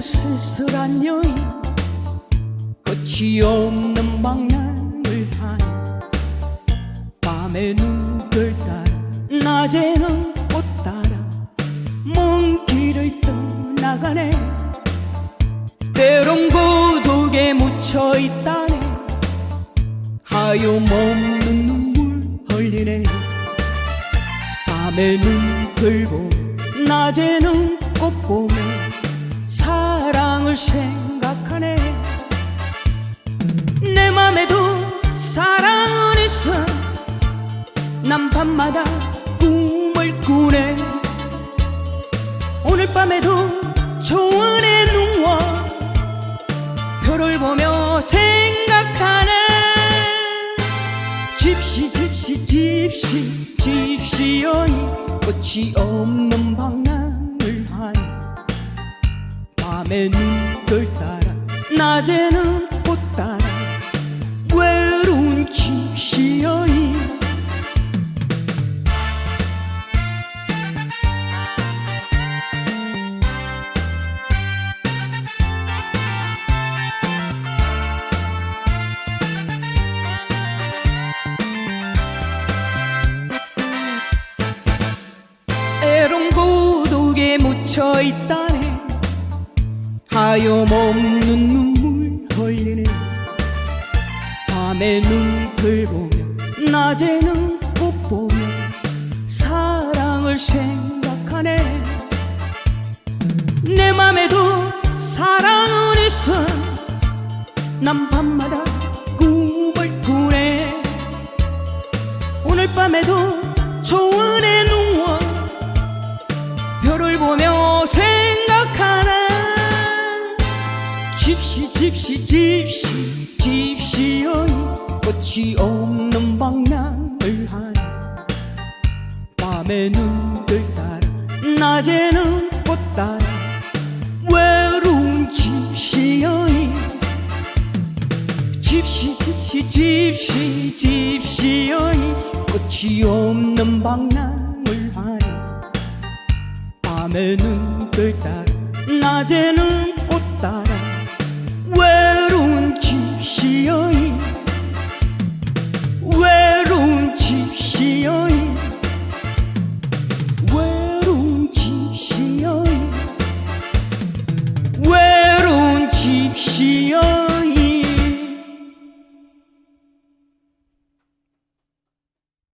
쓸쓸한 여인 끝이 없는 방랑을 하니 밤에 눈을 따라 낮에는 꽃 따라 먼 길을 떠나가네. 때론 고독에 묻혀 있다네. 하염없는 눈물 흘리네. 밤에 눈을 보며 낮에는 꽃 보며 사랑을 생각하네. 내 맘에도 사랑은 있어. 난 밤마다 꿈을 꾸네. 오늘 밤에도 초원에 누워 별을 보며 생각하네. 집시 집시 집시 집시 여인 끝이 없는 방 밤에 눈을 따라 낮에는 꽃 따라 외로운 집시 여인 애롱 고독에 묻혀있다네 하염없는 눈물 흘리네. 밤에 눈을 보며 낮에는 꽃 보며 사랑을 생각하네. 내 맘에도 사랑은 있어. 난 밤마다 꿈을 꾸네. 오늘 밤에도 초원 집시 집시 집시 집시 여인 끝이 없는 방랑을 하니 밤에 눈을 따라 낮에는 꽃 따라. 외로운 집시 여인 집시 집시 집시 집시 여인 끝이 없는 방랑을 하니 밤에 눈을 따라 낮에는 꽃 따라 是有。